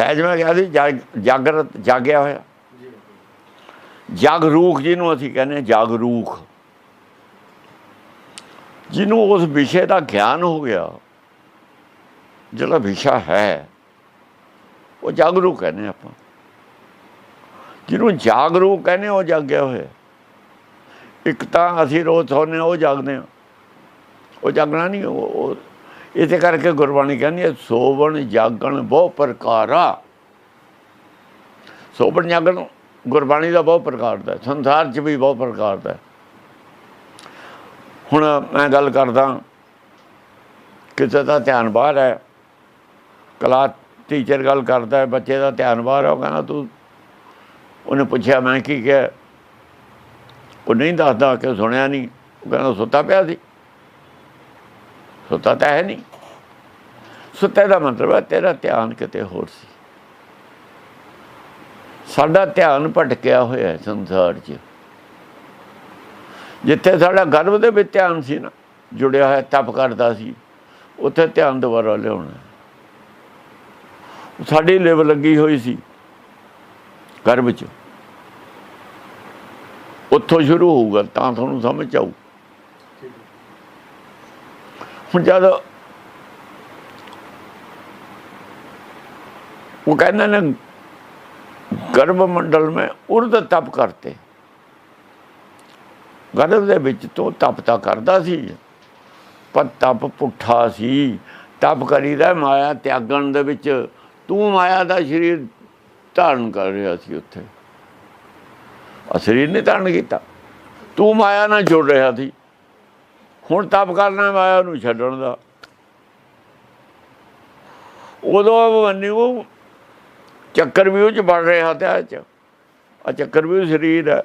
ਸਹਿਜ ਮੈਂ ਕਿਹਾ ਸੀ ਜਾਗ- ਜਾਗਰਤ ਜਾਗਿਆ ਹੋਇਆ। ਜਾਗਰੂਕ ਜਿਹਨੂੰ ਅਸੀਂ ਕਹਿੰਦੇ ਹਾਂ, ਜਾਗਰੂਕ। ਜਿਹਨੂੰ ਉਸ ਵਿਸ਼ੇ ਦਾ ਗਿਆਨ ਹੋ ਗਿਆ ਜਿਹੜਾ ਵਿਸ਼ਾ ਹੈ ਉਹ ਜਾਗਰੂਕ ਕਹਿੰਦੇ ਆਪਾਂ। ਜਿਹਨੂੰ ਜਾਗਰੂਕ ਕਹਿੰਦੇ ਉਹ ਜਾਗਿਆ ਹੋਇਆ। ਇੱਕ ਤਾਂ ਅਸੀਂ ਰੋਜ਼ ਸੌਂਦੇ ਹਾਂ ਉਹ ਜਾਗਦੇ ਹਾਂ। ਉਹ ਜਾਗਣਾ ਨਹੀਂ ਉਹ- ਇਸੇ ਕਰਕੇ ਗੁਰਬਾਣੀ ਕਹਿੰਦੀ ਹੈ, ਸੋਵਣ ਜਾਗਣ ਬਹੁ ਪ੍ਰਕਾਰਾ ਸੋਵਣ ਜਾਗਣ ਗੁਰਬਾਣੀ ਦਾ ਬਹੁਤ ਪ੍ਰਕਾਰ ਦਾ, ਸੰਸਾਰ 'ਚ ਵੀ ਬਹੁਤ ਪ੍ਰਕਾਰ ਦਾ। ਹੁਣ ਮੈਂ ਗੱਲ ਕਰਦਾ, ਕਿਸੇ ਦਾ ਧਿਆਨ ਬਾਹਰ ਹੈ, ਕਲਾਸ ਟੀਚਰ ਗੱਲ ਕਰਦਾ ਬੱਚੇ ਦਾ ਧਿਆਨ ਬਾਹਰ ਹੈ, ਉਹ ਕਹਿੰਦਾ, ਤੂੰ ਉਹਨੇ ਪੁੱਛਿਆ, ਮੈਂ ਕੀ ਕਿਹਾ? ਉਹ ਨਹੀਂ ਦੱਸਦਾ ਕਿ ਸੁਣਿਆ ਨਹੀਂ। ਉਹ ਕਹਿੰਦਾ, ਸੁੱਤਾ ਪਿਆ ਸੀ। ਸੁੱਤਾ ਤਾਂ ਹੈ ਨਹੀਂ। ਸੁੱਤੇ ਦਾ ਮਤਲਬ ਹੈ ਤੇਰਾ ਧਿਆਨ ਕਿਤੇ ਹੋਰ ਸੀ। ਸਾਡਾ ਧਿਆਨ ਭਟਕਿਆ ਹੋਇਆ ਹੈ ਸੰਸਾਰ 'ਚ। ਜਿੱਥੇ ਸਾਡਾ ਗਰਭ ਦੇ ਵਿੱਚ ਧਿਆਨ ਸੀ ਨਾ, ਜੁੜਿਆ ਹੋਇਆ ਤਪ ਕਰਦਾ ਸੀ, ਉੱਥੇ ਧਿਆਨ ਦੁਬਾਰਾ ਲਿਆਉਣਾ ਸਾਡੀ ਲਿਵ ਲੱਗੀ ਹੋਈ ਸੀ ਗਰਭ 'ਚ। ਉੱਥੋਂ ਸ਼ੁਰੂ ਹੋਊਗਾ, ਤਾਂ ਤੁਹਾਨੂੰ ਸਮਝ ਆਊ। ਹੁਣ ਜਦ ਉਹ ਕਹਿੰਦੇ ਨੇ, ਗਰਭ ਮੰਡਲ ਮੈਂ ਉਰਦ ਤਪ ਕਰਤੇ। ਗਰਭ ਦੇ ਵਿੱਚ ਤੋਂ ਤਪ ਤਾਂ ਕਰਦਾ ਸੀ, ਪਰ ਤਪ ਪੁੱਠਾ ਸੀ। ਤਪ ਕਰੀਦਾ ਮਾਇਆ ਤਿਆਗਣ ਦੇ ਵਿੱਚ। ਤੂੰ ਮਾਇਆ ਦਾ ਸਰੀਰ ਧਾਰਨ ਕਰ ਰਿਹਾ ਸੀ ਉੱਥੇ। ਆ ਸਰੀਰ ਨੇ ਧਾਰਨ ਕੀਤਾ। ਤੂੰ ਮਾਇਆ ਨਾਲ ਜੁੜ ਰਿਹਾ ਸੀ। ਹੁਣ ਤਪ ਕਰਨਾ ਮਾਇਆ ਉਹਨੂੰ ਛੱਡਣ ਦਾ। ਉਦੋਂ ਬੰਨੀ ਚੱਕਰ ਵੀ ਉਹ ਚ ਵੜ ਰਿਹਾ ਤੇ ਚ। ਆ ਚੱਕਰ ਵੀ ਸਰੀਰ ਹੈ।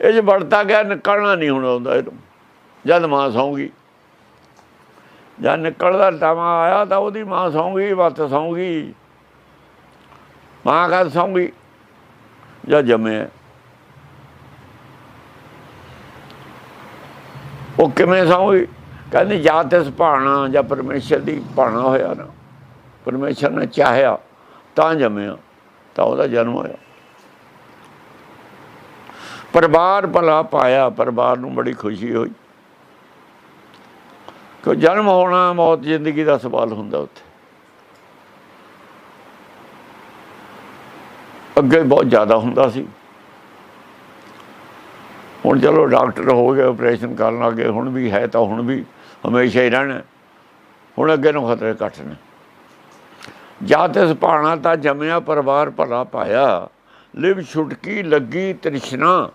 ਇਹ ਚ ਵੜਦਾ ਗਿਆ, ਨਿਕਲਣਾ ਨਹੀਂ ਹੁਣ ਆਉਂਦਾ ਇਹਨੂੰ। ਜਦ ਮਾਂ ਸੌਂਗੀ ਜਦ ਨਿਕਲਦਾ ਟਾਵਾ ਆਇਆ ਤਾਂ ਉਹਦੀ ਮਾਂ ਸੌਂਗੀ ਵੱਤ ਸੌਂਗੀ। ਮਾਂ ਕਦ ਸੌਂਗੀ? ਜਾਂ ਜੰਮਿਆ। ਉਹ ਕਿਵੇਂ ਸੌਂਗੀ ਕਹਿੰਦੀ, ਜਾਂ ਤਿਸ ਭਾਣਾ ਜਾਂ ਪਰਮੇਸ਼ਰ ਦੀ ਭਾਣਾ ਹੋਇਆ ਨਾ, ਪਰਮੇਸ਼ਰ ਨੇ ਚਾਹਿਆ, ਤਾਂ ਜੰਮਿਆ, ਤਾਂ ਉਹਦਾ ਜਨਮ ਹੋਇਆ। ਪਰਿਵਾਰ ਭਲਾ ਪਾਇਆ, ਪਰਿਵਾਰ ਨੂੰ ਬੜੀ ਖੁਸ਼ੀ ਹੋਈ। ਕਿ ਜਨਮ ਹੋਣਾ, ਮੌਤ ਜ਼ਿੰਦਗੀ ਦਾ ਸਵਾਲ ਹੁੰਦਾ ਉੱਥੇ। ਅੱਗੇ ਬਹੁਤ ਜ਼ਿਆਦਾ ਹੁੰਦਾ ਸੀ। ਹੁਣ ਚਲੋ ਡਾਕਟਰ ਹੋ ਗਏ ਆਪਰੇਸ਼ਨ ਕਰਨ ਲੱਗੇ, ਹੁਣ ਵੀ ਹੈ ਤਾਂ ਹੁਣ ਵੀ ਹਮੇਸ਼ਾ ਹੀ ਰਹਿਣਾ ਹੁਣ ਅੱਗੇ ਨੂੰ ਖਤਰੇ ਘੱਟ ਨੇ। ਜਾਂ ਇਸ ਭਾਣਾ ਤਾਂ ਜੰਮਿਆ ਪਰਿਵਾਰ ਭਲਾ ਪਾਇਆ। ਲਿਵ ਛੁਟਕੀ ਲੱਗੀ ਤ੍ਰਿਸ਼ਨਾ।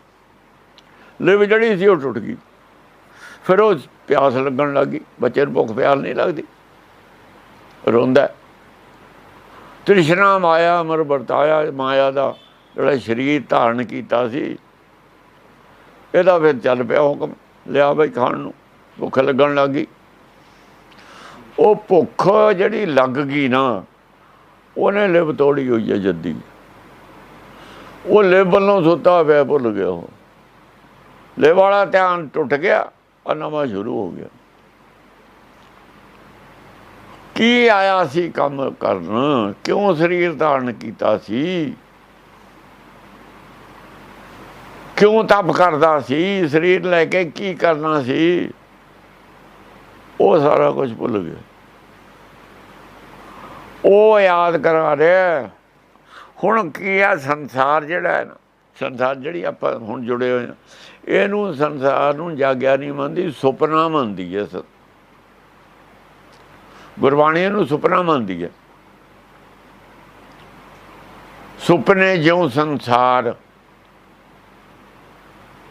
ਲਿਵ ਜਿਹੜੀ ਸੀ ਉਹ ਟੁੱਟ ਗਈ। ਫਿਰ ਉਹ ਪਿਆਸ ਲੱਗਣ ਲੱਗੀ ਬੱਚੇ ਨੂੰ ਭੁੱਖ ਪਿਆਸ ਨਹੀਂ ਲੱਗਦੀ। ਰੋਂਦਾ ਤ੍ਰਿਸ਼ਨਾ ਮਾਇਆ ਅਮਰ ਵਰਤਾਇਆ, ਮਾਇਆ ਦਾ ਜਿਹੜਾ ਸਰੀਰ ਧਾਰਨ ਕੀਤਾ ਸੀ ਇਹਦਾ ਫਿਰ ਚੱਲ ਪਿਆ ਹੁਕਮ, ਲਿਆ ਬਈ ਖਾਣ ਨੂੰ, ਭੁੱਖ ਲੱਗਣ ਲੱਗੀ ਉਹ ਭੁੱਖ ਜਿਹੜੀ ਲੱਗ ਗਈ ਨਾ, ਉਹਨੇ ਲਿਬ ਤੋੜੀ ਹੋਈ ਹੈ ਜੱਦੀ। ਉਹ ਲਿਵ ਵੱਲੋਂ ਸੁੱਤਾ ਪਿਆ, ਭੁੱਲ ਗਿਆ ਉਹ। ਲਿਬ ਵਾਲਾ ਧਿਆਨ ਟੁੱਟ ਗਿਆ, ਆ ਨਵਾਂ ਸ਼ੁਰੂ ਹੋ ਗਿਆ। ਕੀ ਆਇਆ ਸੀ ਕੰਮ ਕਰਨ? ਕਿਉਂ ਸਰੀਰ ਧਾਰਨ ਕੀਤਾ ਸੀ? ਕਿਉਂ ਤਪ ਕਰਦਾ ਸੀ? ਸਰੀਰ ਲੈ ਕੇ ਕੀ ਕਰਨਾ ਸੀ? ਉਹ ਸਾਰਾ ਕੁਝ ਭੁੱਲ ਗਿਆ। ਉਹ ਯਾਦ ਕਰਾ ਰਿਹਾ। ਹੁਣ ਕੀ ਆ ਸੰਸਾਰ ਜਿਹੜਾ ਹੈ ਨਾ? ਸੰਸਾਰ ਜਿਹੜੀ ਆਪਾਂ ਹੁਣ ਜੁੜੇ ਹੋਏ ਆ ਇਹਨੂੰ ਸੰਸਾਰ ਨੂੰ ਜਾਗਿਆ ਨਹੀਂ ਮੰਨਦੀ, ਸੁਪਨਾ ਮੰਨਦੀ ਹੈ ਗੁਰਬਾਣੀ ਇਹਨੂੰ ਸੁਪਨਾ ਮੰਨਦੀ ਹੈ। ਸੁਪਨੇ ਜਿਉ ਸੰਸਾਰ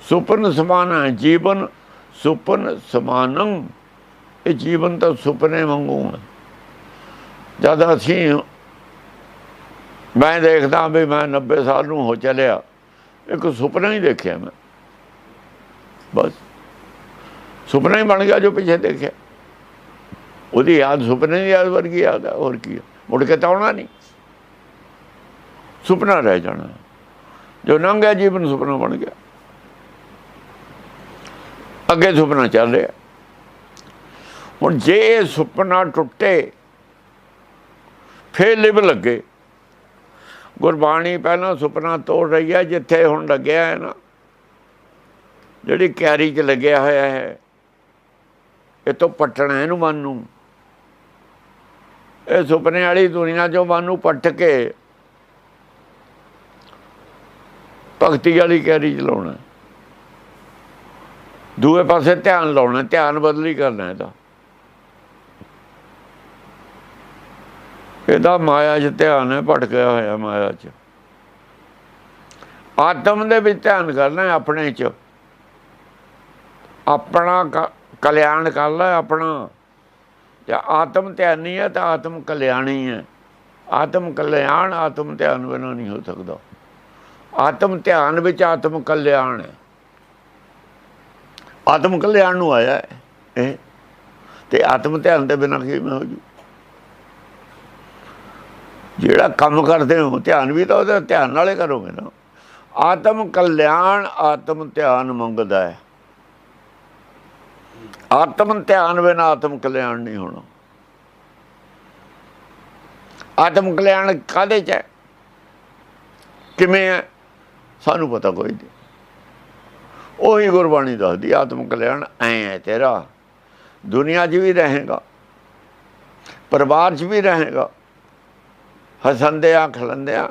ਸੁਪਨ ਸਮਾਨਾ ਜੀਵਨ ਸੁਪਨ ਸਮਾਨੰ। ਇਹ ਜੀਵਨ ਤਾਂ ਸੁਪਨੇ ਵਾਂਗੂ ਹੈ ਜਦ ਅਸੀਂ ਮੈਂ ਦੇਖਦਾ ਵੀ ਮੈਂ 90 ਸਾਲ ਨੂੰ ਹੋ ਚੱਲਿਆ, ਇੱਕ ਸੁਪਨਾ ਹੀ ਦੇਖਿਆ ਮੈਂ। ਬਸ। ਸੁਪਨਾ ਹੀ ਬਣ ਗਿਆ ਜੋ ਪਿੱਛੇ ਦੇਖਿਆ। ਉਹਦੀ ਯਾਦ ਸੁਪਨੇ ਦੀ ਯਾਦ ਵਰਗੀ ਯਾਦ ਹੈ ਹੋਰ ਕੀ ਹੈ ਮੁੜ ਕੇ ਤਾਂ ਆਉਣਾ ਨਹੀਂ। ਸੁਪਨਾ ਰਹਿ ਜਾਣਾ। ਜੋ ਲੰਘ ਗਿਆ ਜੀਵਨ ਸੁਪਨਾ ਬਣ ਗਿਆ। ਅੱਗੇ ਸੁਪਨਾ ਚੱਲ ਰਿਹਾ। ਹੁਣ ਜੇ ਇਹ ਸੁਪਨਾ ਟੁੱਟੇ, ਫੇਰ ਲਿਵ ਲੱਗੇ। ਗੁਰਬਾਣੀ ਪਹਿਲਾਂ ਸੁਪਨਾ ਤੋੜ ਰਹੀ ਹੈ, ਜਿੱਥੇ ਹੁਣ ਲੱਗਿਆ ਹੈ ਨਾ। ਜਿਹੜੀ ਕੈਰੀ 'ਚ ਲੱਗਿਆ ਹੋਇਆ ਹੈ, ਇਹ ਤੋਂ ਪਟਣਾ ਇਹਨੂੰ ਮਨ ਨੂੰ। ਇਹ ਸੁਪਨੇ ਵਾਲੀ ਦੁਨੀਆ ਚੋਂ ਮਨ ਨੂੰ ਪੱਟ ਕੇ ਭਗਤੀ ਵਾਲੀ ਕੈਰੀ ਚਲਾਉਣਾ। ਦੂਏ ਪਾਸੇ ਧਿਆਨ ਲਾਉਣਾ, ਧਿਆਨ ਬਦਲੀ ਕਰਨਾ ਇਹਦਾ। ਇਹਦਾ ਮਾਇਆ 'ਚ ਧਿਆਨ ਹੈ, ਭਟਕਿਆ ਹੋਇਆ ਮਾਇਆ 'ਚ। ਆਤਮ ਦੇ ਵਿੱਚ ਧਿਆਨ ਕਰਨਾ ਆਪਣੇ 'ਚ। ਆਪਣਾ ਕਲਿਆਣ ਕਰ ਲੈ ਆਪਣਾ। ਜਾਂ ਆਤਮ ਧਿਆਨੀ ਹੈ ਤਾਂ ਆਤਮ ਕਲਿਆਣੀ ਹੈ। ਆਤਮ ਕਲਿਆਣ, ਆਤਮ ਧਿਆਨ ਬਿਨਾਂ ਨਹੀਂ ਹੋ ਸਕਦਾ। ਆਤਮ ਧਿਆਨ ਵਿੱਚ ਆਤਮ ਕਲਿਆਣ ਹੈ। ਆਤਮ ਕਲਿਆਣ ਨੂੰ ਆਇਆ ਹੈ, ਇਹ। ਤੇ ਆਤਮ ਧਿਆਨ ਦੇ ਬਿਨਾਂ ਕਿਵੇਂ ਹੋ ਜੂ ਜਿਹੜਾ ਕੰਮ ਕਰਦੇ ਹੋ, ਧਿਆਨ ਵੀ ਤਾਂ ਉਹਦਾ ਧਿਆਨ ਨਾਲੇ ਕਰੋਗੇ ਨਾ। ਆਤਮ ਕਲਿਆਣ, ਆਤਮ ਧਿਆਨ ਮੰਗਦਾ ਹੈ। ਆਤਮ ਧਿਆਨ ਬਿਨਾਂ ਆਤਮ ਕਲਿਆਣ ਨਹੀਂ ਹੋਣਾ। ਆਤਮ ਕਲਿਆਣ ਕਾਦੇ ਚ ਹੈ? ਕਿਵੇਂ ਹੈ? ਸਾਨੂੰ ਪਤਾ ਕੋਈ ਨਹੀਂ। ਉਹੀ ਗੁਰਬਾਣੀ ਦੱਸਦੀ, ਆਤਮ ਕਲਿਆਣ ਐ ਹੈ ਤੇਰਾ। ਦੁਨੀਆ 'ਚ ਵੀ ਰਹੇਗਾ, ਪਰਿਵਾਰ 'ਚ ਵੀ ਰਹੇਗਾ। ਹਸੰਦਿਆਂ ਖਲੰਦਿਆਂ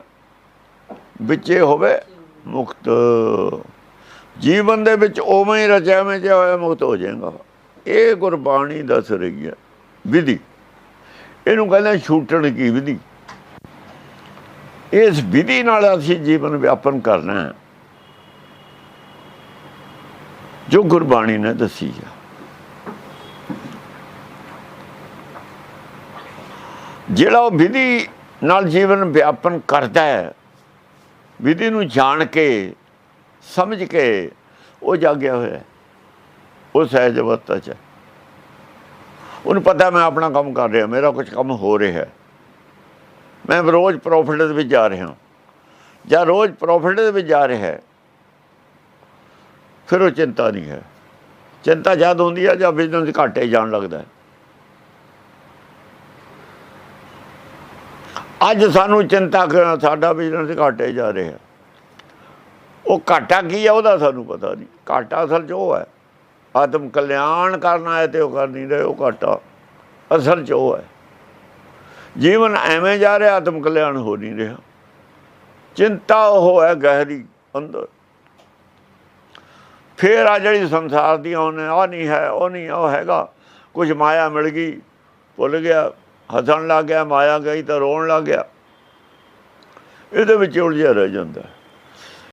ਵਿੱਚੇ ਹੋਵੇ ਮੁਕਤ। ਜੀਵਨ ਦੇ ਵਿੱਚ ਉਵੇਂ ਹੀ ਰਚਿਆ ਜਿਹਾ ਹੋਇਆ ਮੁਕਤ ਹੋ ਜਾਏਗਾ। ਇਹ ਗੁਰਬਾਣੀ ਦੱਸ ਰਹੀ ਹੈ, ਵਿਧੀ। ਇਹਨੂੰ ਕਹਿੰਦੇ ਛੂਟਣ ਕੀ ਵਿਧੀ। ਇਸ ਵਿਧੀ ਨਾਲ ਅਸੀਂ ਜੀਵਨ ਵਿਆਪਨ ਕਰਨਾ ਹੈ। ਜੋ ਗੁਰਬਾਣੀ ਨੇ ਦੱਸੀ ਹੈ ਜਿਹੜਾ ਉਹ ਵਿਧੀ ਨਾਲ ਜੀਵਨ ਵਿਆਪਨ ਕਰਦਾ ਹੈ, ਵਿਧੀ ਨੂੰ ਜਾਣ ਕੇ, ਸਮਝ ਕੇ ਉਹ ਜਾਗਿਆ ਹੋਇਆ ਉਹ ਸਹਿਜ ਅਵਸਥਾ ਚ ਹੈ। ਉਹਨੂੰ ਪਤਾ ਮੈਂ ਆਪਣਾ ਕੰਮ ਕਰ ਰਿਹਾ, ਮੇਰਾ ਕੁਝ ਕੰਮ ਹੋ ਰਿਹਾ ਮੈਂ ਰੋਜ਼ ਪ੍ਰੋਫਿਟ ਦੇ ਵਿੱਚ ਜਾ ਰਿਹਾ ਜਾਂ ਰੋਜ਼ ਪ੍ਰੋਫਿਟ ਦੇ ਵਿੱਚ ਜਾ ਰਿਹਾ ਫਿਰ ਉਹ ਚਿੰਤਾ ਨਹੀਂ ਹੈ। ਚਿੰਤਾ ਜਦ ਹੁੰਦੀ ਹੈ ਜਾਂ ਬਿਜ਼ਨਸ ਘਾਟੇ ਜਾਣ ਲੱਗਦਾ ਹੈ। ਅੱਜ ਸਾਨੂੰ ਚਿੰਤਾ ਕਿ ਸਾਡਾ ਬਿਜ਼ਨਸ ਘਾਟੇ ਜਾ ਰਿਹਾ ਉਹ ਘਾਟਾ ਕੀ ਹੈ ਉਹਦਾ ਸਾਨੂੰ ਪਤਾ ਨਹੀਂ। ਘਾਟਾ ਅਸਲ 'ਚ ਉਹ ਹੈ। ਆਤਮ ਕਲਿਆਣ ਕਰਨਾ ਹੈ ਤੇ ਉਹ ਕਰ ਨਹੀਂ ਰਹੇ, ਉਹ ਘਾਟਾ ਅਸਲ 'ਚ ਉਹ ਹੈ। ਜੀਵਨ ਐਵੇਂ ਜਾ ਰਿਹਾ, ਆਤਮ ਕਲਿਆਣ ਹੋ ਨਹੀਂ ਰਿਹਾ। ਚਿੰਤਾ ਉਹ ਹੈ ਗਹਿਰੀ ਅੰਦਰ। ਫੇਰ ਆ ਜਿਹੜੀ ਸੰਸਾਰ ਦੀ ਉਹਨੇ ਆ ਨਹੀਂ ਹੈ, ਉਹ ਨਹੀਂ, ਉਹ ਹੈਗਾ। ਕੁਝ ਮਾਇਆ ਮਿਲ ਗਈ, ਭੁੱਲ ਗਿਆ, ਹੱਸਣ ਲੱਗ ਗਿਆ, ਮਾਇਆ ਗਈ ਤਾਂ ਰੋਣ ਲੱਗ ਗਿਆ। ਇਹਦੇ ਵਿੱਚ ਉਲਝਿਆ ਰਹਿ ਜਾਂਦਾ।